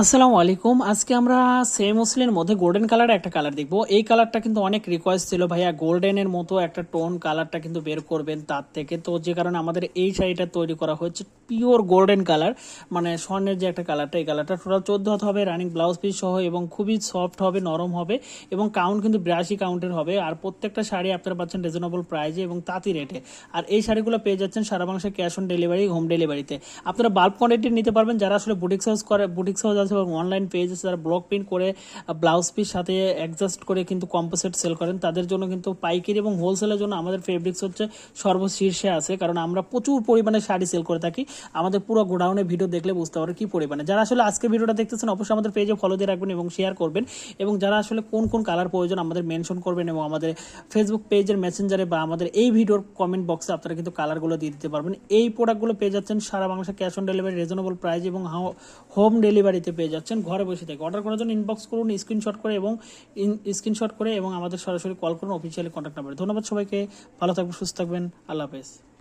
আসসালামু আলাইকুম। আজকে আমরা সেম মুসলিনের মধ্যে গোল্ডেন কালারের একটা কালার দেখব। এই কালারটা কিন্তু অনেক রিকোয়েস্ট ছিল ভাইয়া। গোল্ডেনের মতো একটা টোন কালারটা কিন্তু বের করবেন তার থেকে। তো যে কারণে আমাদের এই শাড়িটা তৈরি করা হয়েছে পিওর গোল্ডেন কালার মানে স্বর্ণের যে একটা কালারটা এই কালারটা টোটাল চোদ্দ হাত হবে রানিং ব্লাউজ পিস সহ এবং খুবই সফট হবে, নরম হবে এবং কাউন্ট কিন্তু বিরাশি কাউন্টের হবে। আর প্রত্যেকটা শাড়ি আপনারা পাচ্ছেন রিজনেবল প্রাইজে এবং তাঁতি রেটে আর এই শাড়িগুলো পেয়ে যাচ্ছেন সারা বাংলাদেশে ক্যাশ অন ডেলিভারি হোম ডেলিভারিতে আপনারা বাল্ব কোয়ান্টিটি নিতে পারবেন। যারা আসলে বুটিক্স হাউস করে বুটিক্স হাউস আছে এবং অনলাইন পেজ আছে যারা ব্লক প্রিন্ট করে ব্লাউজ পিস সাথে অ্যাডজাস্ট করে কিন্তু কম্পোসিট সেল করেন, তাদের জন্য কিন্তু পাইকারি এবং হোলসেলের জন্য আমাদের ফেব্রিক্স হচ্ছে সর্বশীর্ষে আছে। কারণ আমরা প্রচুর পরিমাণে শাড়ি সেল করে থাকি। আমাদের পুরো গোডাউনে ভিডিও দেখলে বুঝতে পারবে কি পরিমাণে। যারা আসলে আজকে ভিডিওটা দেখতেছেন, অবশ্যই আমাদের পেজে ফলো দিয়ে রাখবেন এবং শেয়ার করবেন। এবং যারা আসলে কোন কোন কালার প্রয়োজন আমাদের মেনশন করবেন এবং আমাদের ফেসবুক পেজের মেসেঞ্জারে বা আমাদের এই ভিডিওর কমেন্ট বক্সে আপনারা কিন্তু কালারগুলো দিয়ে দিতে পারবেন। এই প্রোডাক্টগুলো পেয়ে যাচ্ছেন সারা বাংলাদেশে cash on delivery reasonable price এবং হোম ডেলিভারিতে পেয়ে যাচ্ছেন। ঘরে বসে থেকে অর্ডার করার জন্য ইনবক্স করুন স্ক্রিনশট করে এবং স্ক্রিনশট করে এবং আমাদের সরাসরি কল করুন অফিসিয়ালি কন্ট্যাক্ট নাম্বারে ধন্যবাদ সবাইকে। ভালো থাকবেন, সুস্থ থাকবেন। আল্লাহ হাফেজ।